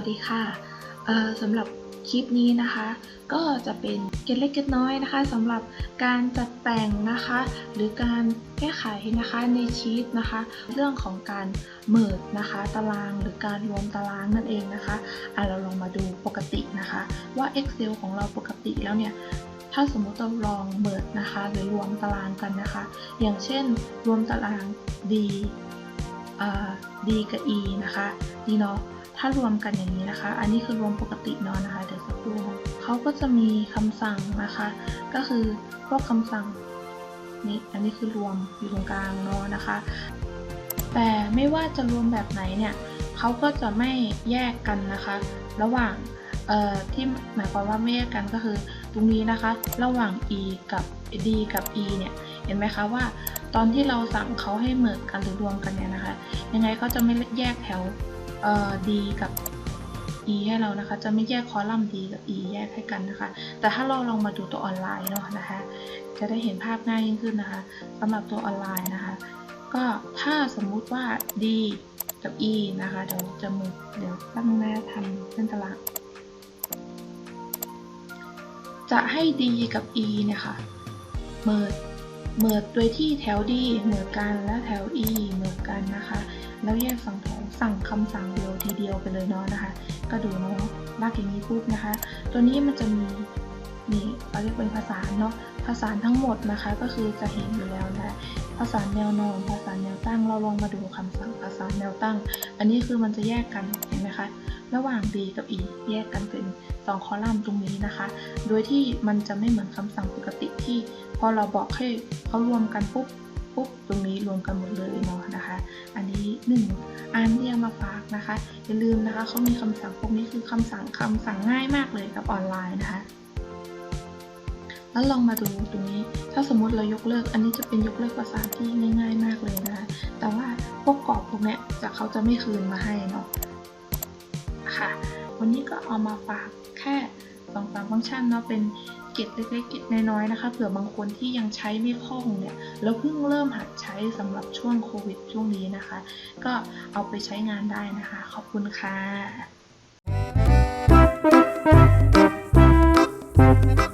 วัสดีค่ะสำหรับคลิปนี้นะคะ ก็จะเป็นเกร็ดเล็กเกร็ดน้อยนะคะสำหรับการจัดแต่งนะคะ หรือการแก้ไขนะคะในชีตนะคะ เรื่องของการเมิดนะคะ ตารางหรือการรวมตารางนั่นเองนะคะอะเราลองมาดูปกตินะคะ ว่า Excel ของเราปกติแล้วเนี่ยถ้าสมมุติเราลองเมิดนะคะ หรือรวมตารางกันนะคะ อย่างเช่น รวมตาราง D อ่า D กับ E นะคะดีเนาะ ถ้ารวมกันอย่างนี้นะคะ อันนี้คือรวมปกตินาะนะคะ เดี๋ยวสักครู่เขาก็จะมีคำสั่งนะคะ ก็คือพวกคำสั่งนี่อันนี้คือรวมอยู่ตรงกลางนาะนะคะ แต่ไม่ว่าจะรวมแบบไหนเนี่ยเขาก็จะไม่แยกกันนะคะ ระหว่างที่หมายความว่าไม่แยกกันก็คือ ตรงนี้นะคะ ระหว่าง e กับ d กับ e เนี่ยเห็นไหมคะว่าตอนที่เราสั่งเขาให้เหมือนกันหรือรวมกันเนี่ยนะคะ ยังไงเขาจะไม่แยกแถว เอ่อ d กับ e ให้เรานะคะ จะไม่แยกคอลัมน์ d กับ e แยกให้กันนะคะ แต่ถ้าเราลองมาดูตัวออนไลน์เนาะนะคะ จะได้เห็นภาพง่ายยิ่งขึ้นนะคะสำหรับตัวออนไลน์นะคะ ก็ถ้าสมมุติว่า d กับ e นะคะ เดี๋ยวจะมือเดี๋ยวตั้งหน้าทำเส้นตารางจะให้ d กับ e เนี่ยค่ะเมิดเมิดโดยที่แถว d เหมือนกันและแถว e เหมือนกันนะคะ แล้วแยกสองแถวสั่งคำสั่งเดียวทีเดียวไปเลยเนาะนะคะ ก็ดูเนาะลากอย่างนี้ปุ๊บนะคะ ตัวนี้มันจะมีนี่เราเรียกเป็นภาษาเนาะภาษาทั้งหมดนะคะ ก็คือจะเห็นอยู่แล้วนะภาษาแนวนอนภาษาแนวตั้งเราลองมาดูคำสั่งภาษาแนวตั้ง อันนี้คือมันจะแยกกันเห็นไหมคะระหว่าง D กับ E แยกกันเป็น 2 คอลัมน์ตรงนี้นะคะ โดยที่มันจะไม่เหมือนคำสั่งปกติที่ พอเราบอกให้เขารวมกันปุ๊บ ปุ๊บตรงนี้รวมกันหมดเลยเนาะนะคะ อันนี้หนึ่งอันที่เอามาฝากนะคะ อย่าลืมนะคะเขามีคำสั่งพวกนี้คือคำสั่งคำสั่งง่ายมากเลยกับออนไลน์นะคะ แล้วลองมาดูตรงนี้ ถ้าสมมุติเรายกเลิก อันนี้จะเป็นยกเลิกภาษาที่ง่าย ๆ มากเลยนะคะ แต่ว่าพวกกรอบพวกนี้จะเขาจะไม่คืนมาให้เนาะค่ะ วันนี้ก็เอามาฝากแค่ 2อสฟังก์ชันเนาะเป็นกิจเล็กๆเก็ดน้อยๆนะคะเผื่อบางคนที่ยังใช้ไม่คล่องเนี่ยแล้วเพิ่งเริ่มหัดใช้สำหรับช่วงโควิดช่วงนี้นะคะ ก็เอาไปใช้งานได้นะคะ ขอบคุณค่ะ Thank you.